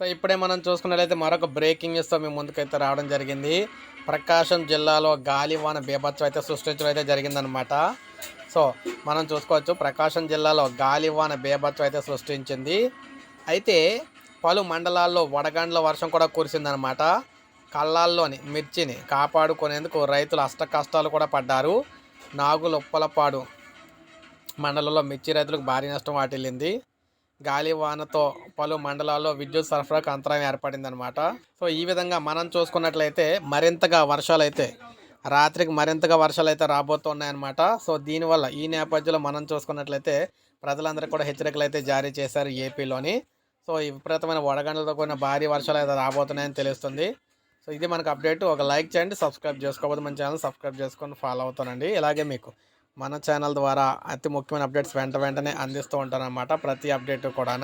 So ఇప్పుడే మనం చూసుకున్నట్లయితే మరొక బ్రేకింగ్ న్యూస్తో మేము ముందుకైతే రావడం జరిగింది. ప్రకాశం జిల్లాలో గాలివాన బీభత్సం అయితే సృష్టించడం అయితే జరిగిందనమాట సో మనం చూసుకోవచ్చు ప్రకాశం జిల్లాలో గాలివాన బీభత్సం అయితే సృష్టించింది. అయితే పలు మండలాల్లో వడగండ్ల వర్షం కూడా కురిసిందనమాట కళ్ళాల్లోని మిర్చిని కాపాడుకునేందుకు రైతులు అష్ట కష్టాలు కూడా పడ్డారు. నాగులుప్పలపాడు మండలంలో మిర్చి రైతులకు భారీ నష్టం వాటిల్లింది. గాలి వానతో పలు మండలాల్లో విద్యుత్ సరఫరాకు అంతరాయం ఏర్పడిందనమాట సో ఈ విధంగా మనం చూసుకున్నట్లయితే మరింతగా వర్షాలు అయితే రాత్రికి మరింతగా వర్షాలు అయితే రాబోతున్నాయన్నమాట. సో దీనివల్ల ఈ నేపథ్యంలో మనం చూసుకున్నట్లయితే ప్రజలందరికీ కూడా హెచ్చరికలు అయితే జారీ చేశారు ఏపీలోని. సో ఈ విపరీతమైన వడగండ్లతో కూడిన భారీ వర్షాలు అయితే రాబోతున్నాయని తెలుస్తుంది. సో ఇది మనకు అప్డేట్. ఒక లైక్ చేయండి సబ్స్క్రైబ్ చేసుకోకపోతే మన ఛానల్ సబ్స్క్రైబ్ చేసుకొని ఫాలో అవుతానండి. ఇలాగే మీకు మన ఛానల్ ద్వారా అతి ముఖ్యమైన అప్డేట్స్ వెంట వెంటనే అందిస్తూ ఉంటానన్నమాట ప్రతి అప్డేట్ కూడా